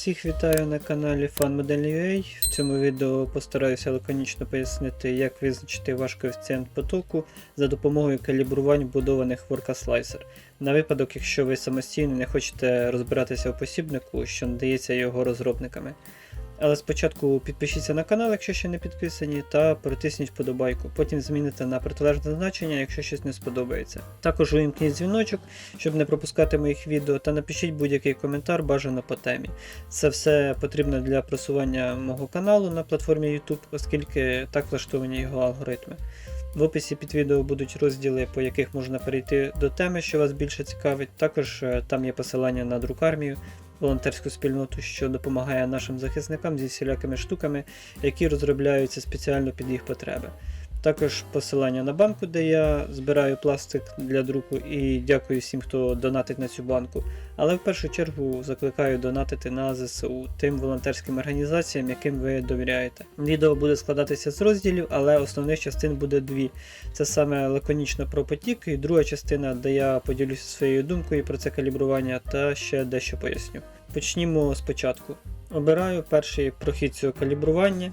Всіх вітаю на каналі FanModel.ua. В цьому відео постараюся лаконічно пояснити, як визначити ваш коефіцієнт потоку за допомогою калібрувань вбудованих в Orca Slicer. На випадок, якщо ви самостійно не хочете розбиратися в посібнику, що надається його розробниками. Але спочатку підпишіться на канал, якщо ще не підписані, та перетисніть вподобайку. Потім зміните на протилежне значення, якщо щось не сподобається. Також увімкніть дзвіночок, щоб не пропускати моїх відео, та напишіть будь-який коментар бажано по темі. Це все потрібно для просування мого каналу на платформі YouTube, оскільки так влаштовані його алгоритми. В описі під відео будуть розділи, по яких можна перейти до теми, що вас більше цікавить. Також е, там є посилання на друкармію, волонтерську спільноту, що допомагає нашим захисникам зі всілякими штуками, які розробляються спеціально під їх потреби. Також посилання на банку, де я збираю пластик для друку, і дякую всім, хто донатить на цю банку. Але в першу чергу закликаю донатити на ЗСУ тим волонтерським організаціям, яким ви довіряєте. Відео буде складатися з розділів, але основних частин буде дві. Це саме лаконічно про потік, і друга частина, де я поділюся своєю думкою про це калібрування та ще дещо поясню. Почнімо спочатку. Обираю перший прохід цього калібрування.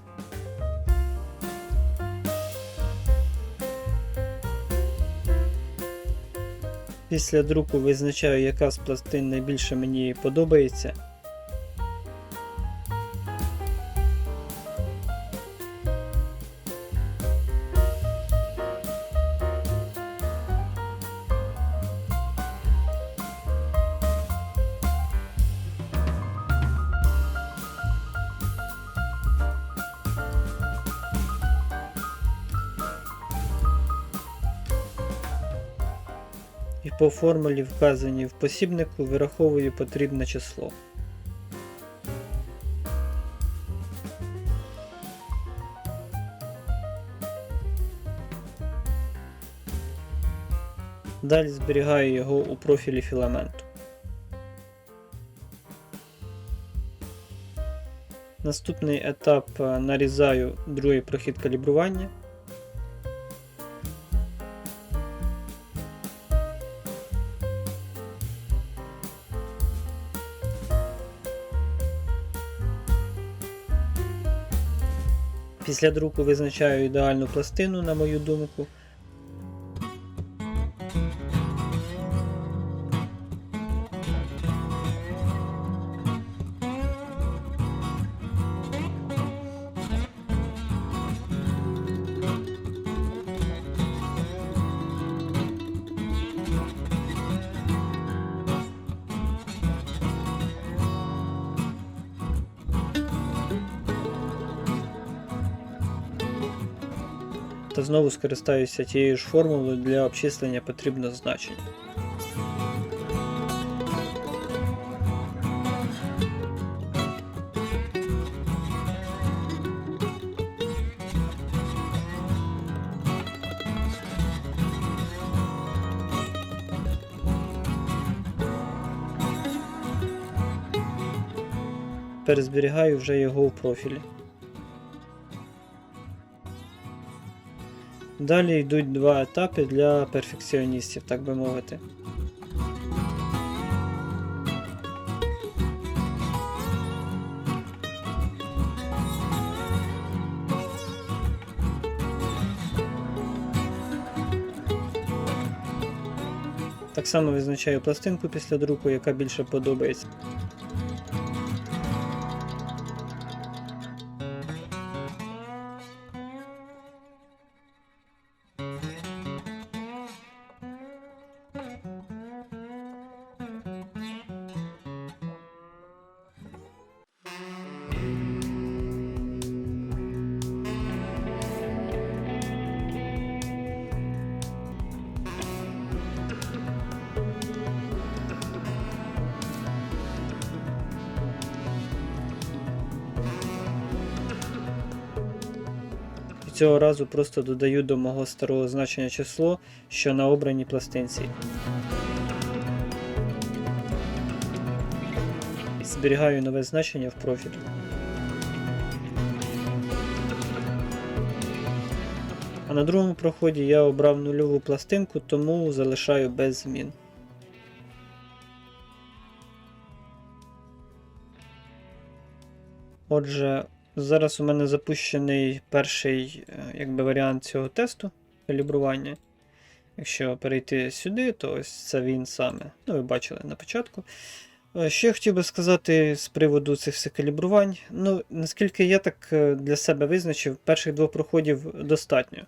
Після друку визначаю, яка з пластин найбільше мені подобається. По формулі, вказаній в посібнику, вираховую потрібне число. Далі зберігаю його у профілі філаменту. Наступний етап нарізаю другий прохід калібрування. Після друку визначаю ідеальну пластину, на мою думку. Та знову скористаюся тією ж формулою для обчислення потрібного значення. Перезберігаю вже його в профілі. Далі йдуть два етапи для перфекціоністів, так би мовити. Так само визначаю пластинку після друку, яка більше подобається. Цього разу просто додаю до мого старого значення число, що на обраній пластинці. Зберігаю нове значення в профілі. А на другому проході я обрав нульову пластинку, тому залишаю без змін. Отже, зараз у мене запущений перший е, якби, варіант цього тесту калібрування. Якщо перейти сюди, то ось це він саме. Ну, ви бачили на початку. Е, Що я хотів би сказати з приводу цих всіх калібрувань. Ну, наскільки я так е, для себе визначив, перших двох проходів достатньо.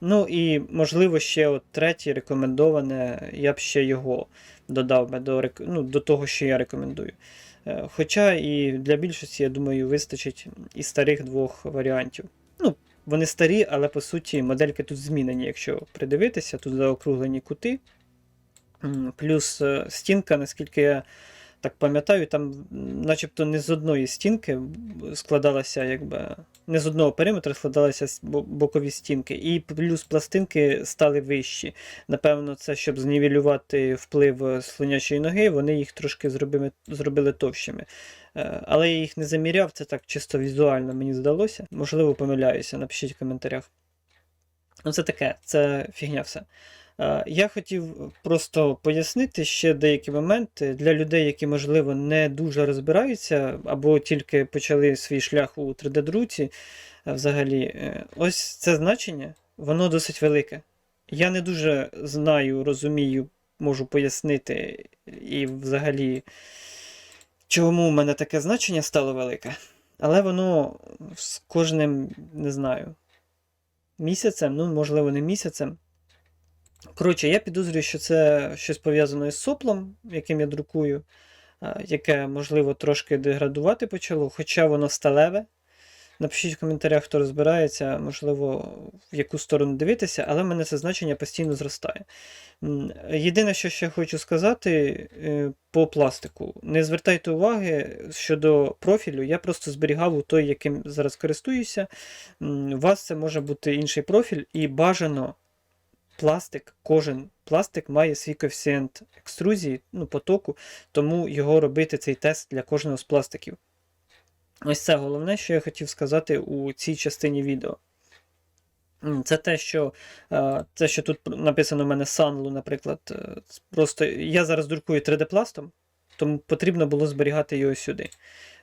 Ну і, можливо, ще от третє рекомендоване, я б ще його додав би до, ну, до того, що я рекомендую. Е, Хоча і для більшості, я думаю, вистачить і старих двох варіантів. Ну, вони старі, але по суті модельки тут змінені, якщо придивитися, тут заокруглені кути. Плюс е, стінка, наскільки я так пам'ятаю, там начебто не з одної стінки складалася, якби. Не з одного периметра складалися бокові стінки, і плюс пластинки стали вищі. Напевно, це щоб знівелювати вплив е, слонячої ноги, вони їх трошки зробили, зробили товщими. Е, Але я їх не заміряв, це так чисто візуально мені здалося. Можливо, помиляюся, напишіть в коментарях. Ну, це таке, це фігня все. Е, Я хотів просто пояснити ще деякі моменти для людей, які, можливо, не дуже розбираються або тільки почали свій шлях у 3D-друці. е, Взагалі, Е, ось це значення, воно досить велике. Я не дуже знаю, розумію, можу пояснити і взагалі, чому в мене таке значення стало велике. Але воно з кожним, не знаю, місяцем, ну, можливо, не місяцем. Коротше, я підозрюю, що це щось пов'язане з соплом, яким я друкую, яке, можливо, трошки деградувати почало, хоча воно сталеве. Напишіть в коментарях, хто розбирається, можливо, в яку сторону дивитися, але в мене це значення постійно зростає. Єдине, що ще хочу сказати е, по пластику. Не звертайте уваги щодо профілю, я просто зберігав у той, яким зараз користуюся. У вас це може бути інший профіль, і бажано пластик, кожен пластик має свій коефіцієнт екструзії, ну, потоку, тому його робити цей тест для кожного з пластиків. Ось це головне, що я хотів сказати у цій частині відео. Це те, що, це, що тут написано в мене Sunlu, наприклад. е, Просто я зараз друкую 3D-пластом, тому потрібно було зберігати його сюди.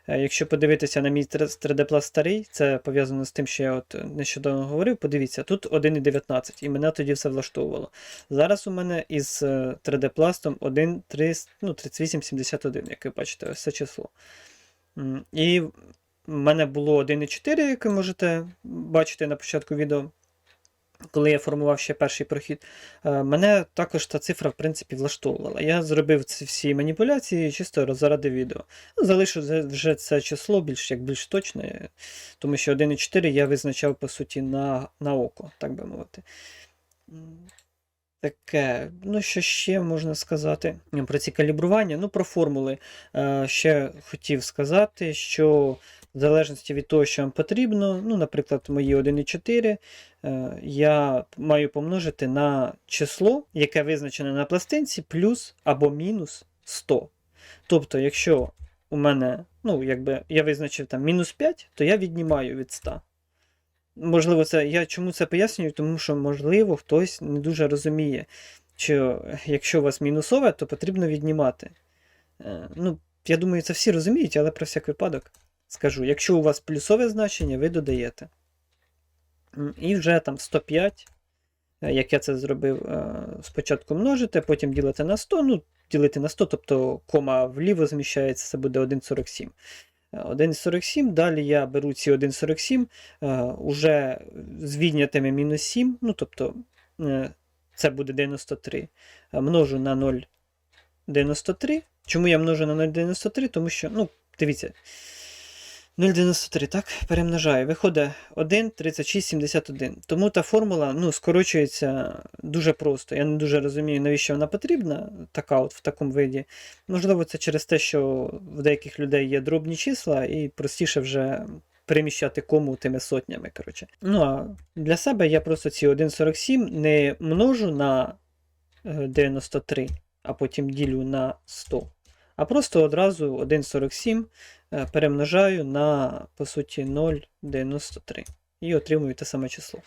Е, Якщо подивитися на мій 3D-пласт старий, це пов'язано з тим, що я от нещодавно говорив. Подивіться, тут 1,19, і мене тоді все влаштовувало. Зараз у мене із е, 3D-пластом 1,3, ну, 3871, як ви бачите, ось це число. І в мене було 1,4, як ви можете бачити на початку відео. Коли я формував ще перший прохід, Е, мене також та цифра, в принципі, влаштовувала. Я зробив ці всі маніпуляції чисто заради відео. Залишу вже- вже це число більш як більш точне, тому що 1,4 я визначав, по суті, на, на око, так би мовити. Таке, ну що ще можна сказати про ці калібрування? Ну, про формули. Е, ще хотів сказати, що в залежності від того, що вам потрібно, ну, наприклад, мої 1,4, е, я маю помножити на число, яке визначене на пластинці, плюс або мінус 100. Тобто, якщо у мене, ну, якби я визначив там мінус 5, то я віднімаю від 100. Можливо, це я чому це пояснюю, тому що, можливо, хтось не дуже розуміє, що якщо у вас мінусове, то потрібно віднімати. Е, Ну, я думаю, це всі розуміють, але про всяк випадок скажу. Якщо у вас плюсове значення, ви додаєте. І вже там 105, е, як я це зробив, е, спочатку множите, потім ділите на 100, ну, ділити на 100, тобто кома вліво зміщається, це буде 1,47. Е, 1,47, далі я беру ці 1,47, е, уже з віднятими мінус 7, ну, тобто е, це буде 93, е, множу на 0,93. Чому я множу на 0,93? Тому що, ну, дивіться, 0,93, так, перемножаю. Виходить 1, 36, 71. Тому та формула ну, скорочується дуже просто. Я не дуже розумію, навіщо вона потрібна, така от в такому виді. Можливо, це через те, що в деяких людей є дробні числа, і простіше вже переміщати кому тими сотнями. коротше. Ну а для себе я просто ці 1,47 не множу на е, 93, а потім ділю на 100. А просто одразу 1,47 е, перемножаю на, по суті, 0,93. І отримую те саме число.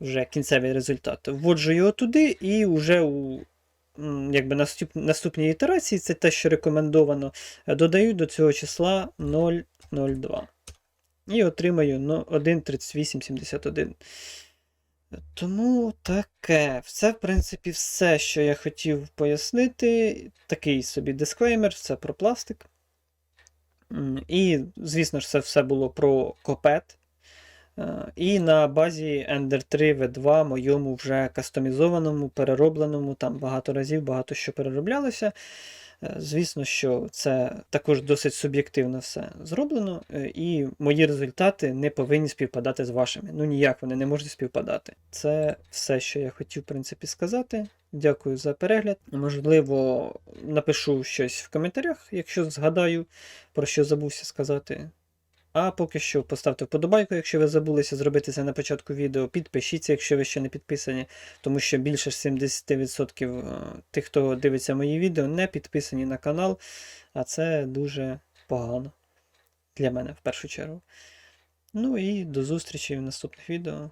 Вже кінцевий результат. Вводжу його туди, і вже у якби наступ, наступній ітерації, це те, що рекомендовано, е, додаю до цього числа 0,02. І отримаю ну, 1.3871. Тому таке. Це, в принципі, все, що я хотів пояснити. Такий собі дисклеймер, все про пластик. І, звісно ж, це все було про копет. Е, І на базі Ender 3 V2, моєму вже кастомізованому, переробленому, там багато разів багато що перероблялося. Е, Звісно, що це також досить суб'єктивно все зроблено, е, і мої результати не повинні співпадати з вашими. Ну ніяк вони не можуть співпадати. Це все, що я хотів, в принципі, сказати. Дякую за перегляд. Можливо, напишу щось в коментарях, якщо згадаю, про що забувся сказати. А поки що поставте вподобайку, якщо ви забулися зробити це на початку відео. Підпишіться, якщо ви ще не підписані, тому що більше 70% е, тих, хто дивиться мої відео, не підписані на канал, а це дуже погано для мене в першу чергу. Ну і до зустрічі в наступних відео.